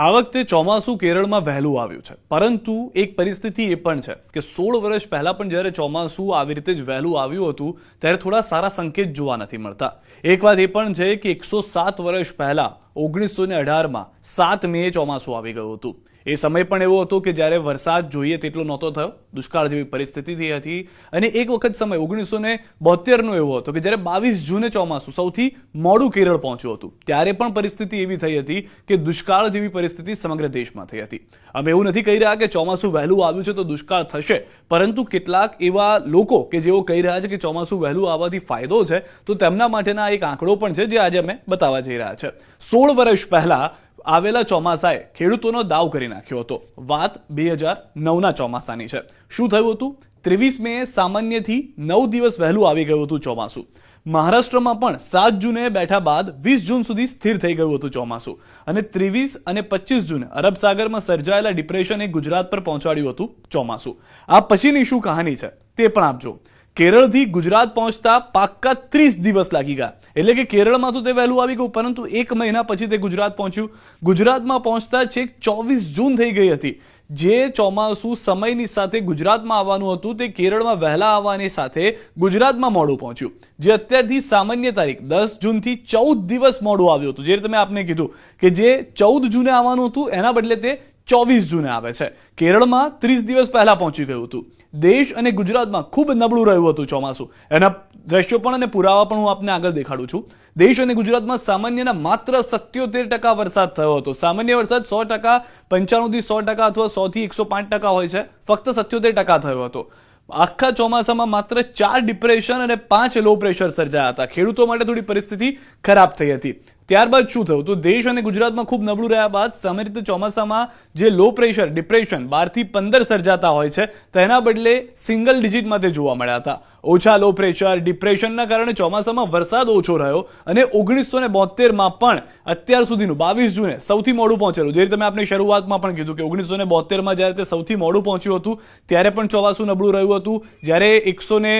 આ વખતે ચોમાસું કેરળમાં વહેલું આવ્યું છે. પરંતુ એક પરિસ્થિતિ એ પણ છે કે સોળ વર્ષ પહેલા પણ જ્યારે ચોમાસું આવી રીતે જ વહેલું આવ્યું હતું, ત્યારે થોડા સારા સંકેત જોવા નથી મળતા. એક વાત એ પણ છે કે એકસો સાત વર્ષ પહેલા, ઓગણીસો ને અઢારમાં સાત મે ચોમાસું આવી ગયું હતું. એ સમય પણ એવો હતો કે જ્યારે વરસાદ જોઈએ તેટલો નહોતો થયો. દુષ્કાળ જેવી પરિસ્થિતિ થઈ હતી. અને એક વખત સમય ઓગણીસો ને બોતેરનો એવો હતો કે જ્યારે બાવીસ જૂને ચોમાસું સૌથી મોડું કેરળ પહોંચ્યું હતું. ત્યારે પણ પરિસ્થિતિ એવી થઈ હતી કે દુષ્કાળ જેવી પરિસ્થિતિ સમગ્ર દેશમાં થઈ હતી. અમે એવું નથી કહી રહ્યા કે ચોમાસું વહેલું આવ્યું છે તો દુષ્કાળ થશે. પરંતુ કેટલાક એવા લોકો કે જેઓ કહી રહ્યા છે કે ચોમાસું વહેલું આવવાથી ફાયદો છે, તો તેમના માટેના એક આંકડો પણ છે જે આજે અમે બતાવવા જઈ રહ્યા છે. સોળ વર્ષ પહેલા આવેલા ચોમાસાએ ખેડૂતોનો દાવ કરી નાખ્યો હતો. વાત બે હજાર નવના ચોમાસાની છે. શું થયું હતું? ત્રેવીસ મે સામાન્યથી નવ દિવસ વહેલું આવી ગયું હતું ચોમાસું. મહારાષ્ટ્રમાં પણ સાત જૂને બેઠા બાદ વીસ જૂન સુધી સ્થિર થઈ ગયું હતું ચોમાસું. અને ત્રેવીસ અને પચીસ જૂને અરબ સાગરમાં સર્જાયેલા ડિપ્રેશને ગુજરાત પર પહોંચાડ્યું હતું ચોમાસું. આ પછીની શું કહાની છે તે પણ આપજો કેરળથી ગુજરાત પહોંચતા પાક્કા ત્રીસ દિવસ લાગી ગયા. એટલે કે કેરળમાં તો તે વહેલું આવી ગયું, પરંતુ એક મહિના પછી તે ગુજરાત પહોંચ્યું. ગુજરાતમાં પહોંચતા છેક ચોવીસ જૂન થઈ ગઈ હતી. જે ચોમાસું સમયની સાથે ગુજરાતમાં આવવાનું હતું, તે કેરળમાં વહેલા આવવાની સાથે ગુજરાતમાં મોડું પહોંચ્યું. જે અત્યારથી સામાન્ય તારીખ, દસ જૂનથી ચૌદ દિવસ મોડું આવ્યું હતું. જે તમે આપને કીધું કે જે ચૌદ જૂને આવવાનું હતું, એના બદલે તે ચોવીસ જૂને આવે છે. કેરળમાં ત્રીસ દિવસ પહેલા પહોંચી ગયું હતું. દેશ અને ગુજરાતમાં ખૂબ નબળું રહ્યું હતું ચોમાસું. એના દ્રશ્યો પણ અને પુરાવા પણ હું આપને આગળ દેખાડું છું. દેશ અને ગુજરાતમાં સામાન્યના માત્ર સત્યોતેર ટકા વરસાદ થયો હતો. સામાન્ય વરસાદ સો ટકા, પંચાણુંથી સો ટકા અથવા સોથી એકસો પાંચ ટકા હોય છે. ફક્ત સત્યોતેર ટકા થયો હતો. આખા ચોમાસામાં માત્ર ચાર ડિપ્રેશન અને પાંચ લો પ્રેશર સર્જાયા હતા. ખેડૂતો માટે થોડી પરિસ્થિતિ ખરાબ થઈ હતી. ત્યારબાદ શું થયું? તો દેશ અને ગુજરાતમાં ખૂબ નબળું રહ્યા બાદ સામાન્ય રીતે ચોમાસામાં જે લો પ્રેશર ડિપ્રેશન બારથી પંદર સર્જાતા હોય છે, તેના બદલે સિંગલ ડિજિટમાં તે જોવા મળ્યા હતા. ઓછા લો પ્રેશર ડિપ્રેશનના કારણે ચોમાસામાં વરસાદ ઓછો રહ્યો અને ઓગણીસો ને બોતેરમાં પણ અત્યાર સુધીનું બાવીસ જૂને સૌથી મોડું પહોંચેલું. જે રીતે મેં આપણે શરૂઆતમાં પણ કીધું કે ઓગણીસો ને બોતેરમાં જ્યારે તે સૌથી મોડું પહોંચ્યું હતું, ત્યારે પણ ચોમાસું નબળું રહ્યું હતું. જ્યારે એકસો ને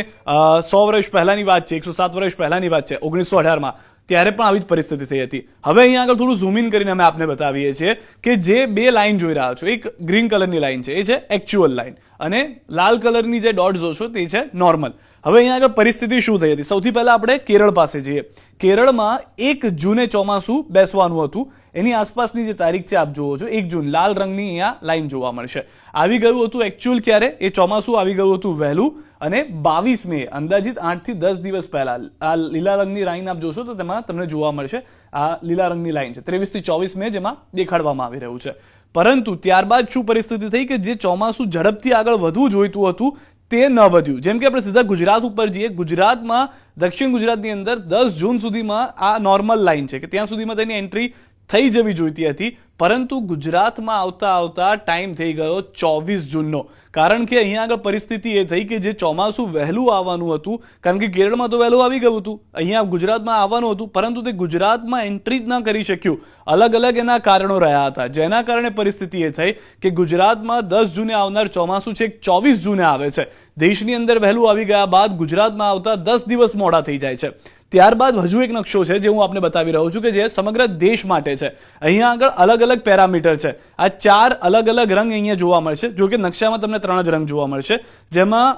સો વર્ષ પહેલાની વાત છે, એકસો સાત વર્ષ પહેલાંની વાત છે ઓગણીસો અઢારમાં. ત્યારે પણ આવી જ પરિસ્થિતિ થઈ હતી. હવે અહીંયા આગળ થોડું ઝૂમ ઇન કરીને અમે આપને બતાવીએ છીએ કે જે બે લાઇન જોઈ રહ્યા છો. એક ગ્રીન કલરની લાઈન છે. એ છે એકચ્યુઅલ લાઈન અને લાલ કલરની જે ડોટ જોશો તે છે નોર્મલ. હવે અહીંયા આગળ પરિસ્થિતિ શું થઈ હતી? સૌથી પહેલા આપણે કેરળ પાસે જઈએ. કેરળમાં એક જૂને ચોમાસું બેસવાનું હતું. એની આસપાસની જે તારીખ છે આપ જુઓ છો, એક જૂન. લાલ રંગની અહીંયા લાઈન જોવા મળશે. આવી ગયું હતું એકચ્યુઅલ ક્યારે? એ ચોમાસું આવી ગયું હતું વહેલું અને બાવીસ મે. અંદાજિત આઠથી દસ દિવસ પહેલા. આ લીલા રંગની લાઈન આપ જોશો તો તેમાં તમને જોવા મળશે. આ લીલા રંગની લાઈન છે. ત્રેવીસથી ચોવીસ મે જેમાં દેખાડવામાં આવી રહ્યું છે. પરંતુ ત્યારબાદ શું પરિસ્થિતિ થઈ કે જે ચોમાસું ઝડપથી આગળ વધવું જોઈતું હતું, તે ન વધ્યું. જેમ કે આપણે સીધા ગુજરાત ઉપર જઈએ, ગુજરાતમાં, દક્ષિણ ગુજરાતની અંદર દસ જૂન સુધીમાં આ નોર્મલ લાઈન છે, કે ત્યાં સુધીમાં તેની એન્ટ્રી થઈ જવી જોઈતી હતી, પરંતુ ગુજરાતમાં આવતા આવતા ટાઈમ થઈ ગયો ચોવીસ જૂનનો. કારણ કે અહીંયા આગળ પરિસ્થિતિ એ થઈ કે જે ચોમાસું વહેલું આવવાનું હતું, કારણ કે કેરળમાં તો વહેલું આવી ગયું હતું, અહીંયા ગુજરાતમાં આવવાનું હતું, પરંતુ તે ગુજરાતમાં એન્ટ્રી જ ન કરી શક્યું. અલગ અલગ એના કારણો રહ્યા હતા. જેના કારણે પરિસ્થિતિ એ થઈ કે ગુજરાતમાં દસ જૂને આવનાર ચોમાસું છે ચોવીસ જૂને આવે છે. દેશની અંદર વહેલું આવી ગયા બાદ ગુજરાતમાં આવતા દસ દિવસ મોડા થઈ જાય છે. ત્યારબાદ હજુ એક નકશો છે જે હું આપને બતાવી રહ્યો છું કે જે સમગ્ર દેશ માટે છે. અહીંયા આગળ અલગ અલગ પેરામીટર છે. આ ચાર અલગ અલગ રંગ અહીંયા જોવા મળશે, જો કે નકશામાં તમને ત્રણ જ રંગ જોવા મળશે. જેમાં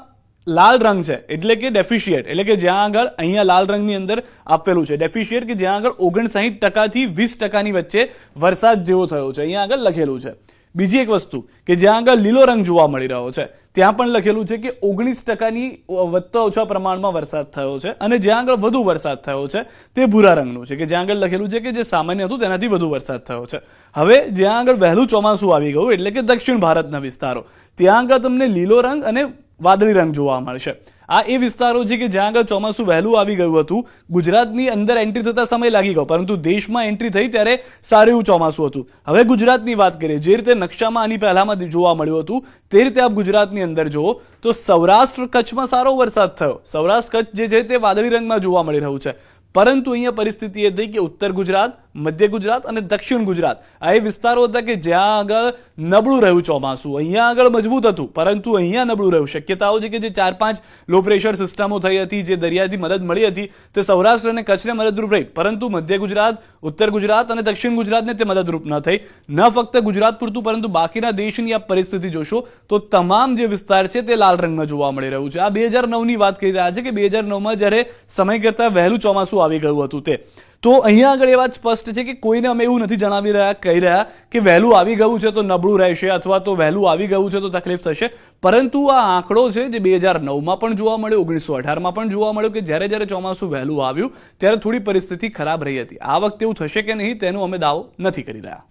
લાલ રંગ છે, એટલે કે ડેફિશિયટ એટલે કે જ્યાં આગળ અહીંયા લાલ રંગની અંદર આપેલું છે. ડેફિશિયટ કે જ્યાં આગળ ઓગણસાઠ ટકાથી વીસ ટકાની વચ્ચે વરસાદ જેવો થયો છે. અહીંયા આગળ લખેલું છે. બીજી એક વસ્તુ કે જ્યાં આગળ લીલો રંગ જોવા મળી રહ્યો છે, ત્યાં પણ લખેલું છે કે ઓગણીસ ટકાની વધતા ઓછા પ્રમાણમાં વરસાદ થયો છે અને જ્યાં આગળ વધુ વરસાદ થયો છે, તે ભૂરા રંગનું છે કે જ્યાં આગળ લખેલું છે કે જે સામાન્ય હતું તેનાથી વધુ વરસાદ થયો છે. હવે જ્યાં આગળ વહેલું ચોમાસું આવી ગયું, એટલે કે દક્ષિણ ભારતના વિસ્તારો, ત્યાં આગળ તમને લીલો રંગ અને વાદળી રંગ જોવા મળશે. આ એ વિસ્તારો છે કે જ્યાં આગળ ચોમાસું વહેલું આવી ગયું હતું. ગુજરાતની અંદર એન્ટ્રી થતા સમય લાગી ગયો, પરંતુ દેશમાં એન્ટ્રી થઈ ત્યારે સારું એવું ચોમાસું હતું. હવે ગુજરાતની વાત કરીએ, જે રીતે નકશામાં આની પહેલામાં જોવા મળ્યું હતું, તે રીતે આપ ગુજરાતની અંદર જુઓ, તો સૌરાષ્ટ્ર કચ્છમાં સારો વરસાદ થયો. સૌરાષ્ટ્ર કચ્છ જે છે તે વાદળી રંગમાં જોવા મળી રહ્યું છે. પરંતુ અહીંયા પરિસ્થિતિ એ થઈ કે ઉત્તર ગુજરાત મધ્ય ગુજરાત અને દક્ષિણ ગુજરાત. આ એ વિસ્તારો હતા કે જ્યાં આગળ નબળું રહ્યું ચોમાસું. અહીંયા આગળ મજબૂત હતું, પરંતુ અહીંયા નબળું રહ્યું. શક્યતાઓ છે કે જે ચાર પાંચ લો પ્રેશર સિસ્ટમો થઈ હતી, જે દરિયાથી મદદ મળી હતી, તે સૌરાષ્ટ્ર અને કચ્છને મદદરૂપ રહી. પરંતુ મધ્ય ગુજરાત, ઉત્તર ગુજરાત અને દક્ષિણ ગુજરાતને તે મદદરૂપ ન થઈ. ન ફક્ત ગુજરાત પૂરતું, પરંતુ બાકીના દેશની આ પરિસ્થિતિ જોશો, તો તમામ જે વિસ્તાર છે તે લાલ રંગમાં જોવા મળી રહ્યું છે. આ બે હજાર નવની વાત કરી રહ્યા છે કે બે હજાર નવમાં જ્યારે સમય કરતાં વહેલું ચોમાસું આવી ગયું હતું તે. તો અહીંયા આગળ એ વાત સ્પષ્ટ છે કે કોઈને અમે એવું નથી જણાવી રહ્યા, કહી રહ્યા કે વહેલું આવી ગયું છે તો નબળું રહેશે અથવા તો વહેલું આવી ગયું છે તો તકલીફ થશે. પરંતુ આ આંકડો છે જે બે હજાર નવમાં પણ જોવા મળ્યો ઓગણીસો અઢારમાં પણ જોવા મળ્યો કે જ્યારે જ્યારે ચોમાસું વહેલું આવ્યું, ત્યારે થોડી પરિસ્થિતિ ખરાબ રહી હતી. આ વખતે એવું થશે કે નહીં તેનો અમે દાવો નથી કરી રહ્યા.